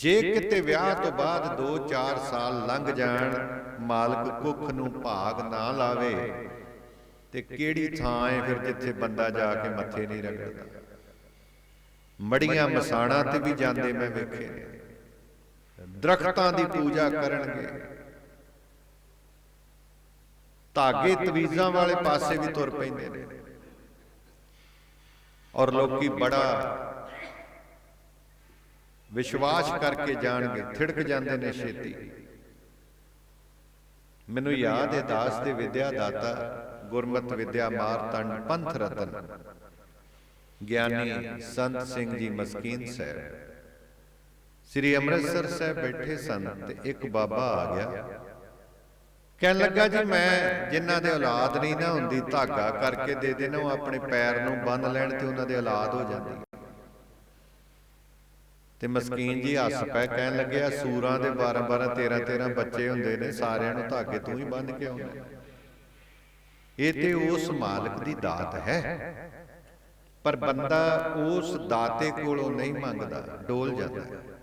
ਜੇ ਕਿਤੇ ਵਿਆਹ ਤੋਂ ਬਾਅਦ 2-4 ਸਾਲ ਲੰਘ ਜਾਣ ਮਾਲਕ ਕੁੱਖ ਨੂੰ ਭਾਗ ਨਾ ਲਾਵੇ ਤੇ ਕਿਹੜੀ ਥਾਂ ਹੈ ਫਿਰ ਜਿੱਥੇ ਬੰਦਾ ਜਾ ਕੇ ਮੱਥੇ ਨਹੀਂ ਰਗੜਦਾ ਮੜੀਆਂ ਮਸਾਣਾ ਤੇ ਵੀ ਜਾਂਦੇ ਮੈਂ ਵੇਖੇ ਨੇ। ਦਰਖਤਾਂ ਦੀ ਪੂਜਾ ਕਰਨਗੇ। ਧਾਗੇ ਤਵੀਜ਼ਾਂ ਵਾਲੇ ਪਾਸੇ ਵੀ ਤੁਰ ਪੈਂਦੇ ਨੇ। ਔਰ ਲੋਕੀ ਬੜਾ ਵਿਸ਼ਵਾਸ ਕਰਕੇ ਜਾਣਗੇ, ਥਿੜਕ ਜਾਂਦੇ ਨੇ ਛੇਤੀ। ਮੈਨੂੰ ਯਾਦ ਹੈ ਦਾਸ ਦੇ ਵਿਦਿਆ ਦਾਤਾ ਗੁਰਮਤ ਵਿਦਿਆ ਮਾਰ ਮਾਰਤੰਡ ਪੰਥ ਰਤਨ। ਗਿਆਨੀ ਸੰਤ ਸਿੰਘ ਜੀ ਮਸਕੀਨ ਸਾਹਿਬ। ਸ੍ਰੀ ਅੰਮ੍ਰਿਤਸਰ ਸਾਹਿਬ ਬੈਠੇ ਸਨ ਤੇ ਇੱਕ ਬਾਬਾ ਆ ਗਿਆ। ਕਹਿਣ ਲੱਗਾ, ਜੀ, ਮੈਂ ਜਿਨ੍ਹਾਂ ਦੇ ਔਲਾਦ ਨਹੀਂ ਨਾ ਹੁੰਦੀ, ਧਾਗਾ ਕਰਕੇ ਦੇ ਦੇਣਾ ਉਹ ਆਪਣੇ ਪੈਰ ਨੂੰ ਬੰਨ ਲੈਣ ਤੇ ਉਹਨਾਂ ਦੇ ਔਲਾਦ ਹੋ ਜਾਂਦੀ ਤੇ ਮਸਕੀਨ ਜੀ ਹੱਸ ਪੈ ਕਹਿਣ ਲੱਗਿਆ ਸੂਰਾਂ ਦੇ 12 12 13 13 ਬੱਚੇ ਹੁੰਦੇ ਨੇ ਸਾਰਿਆਂ ਨੂੰ ਧਾਗੇ ਤੂੰ ਹੀ ਬੰਨ ਕੇ ਆਉਂਦਾ। ਇਹ ਤੇ ਉਸ ਮਾਲਕ ਦੀ ਦਾਤ ਹੈ। ਪਰ ਬੰਦਾ ਉਸ ਦਾਤੇ ਕੋਲੋਂ ਨਹੀਂ ਮੰਗਦਾ ਡੋਲ ਜਾਂਦਾ। ਹੈ।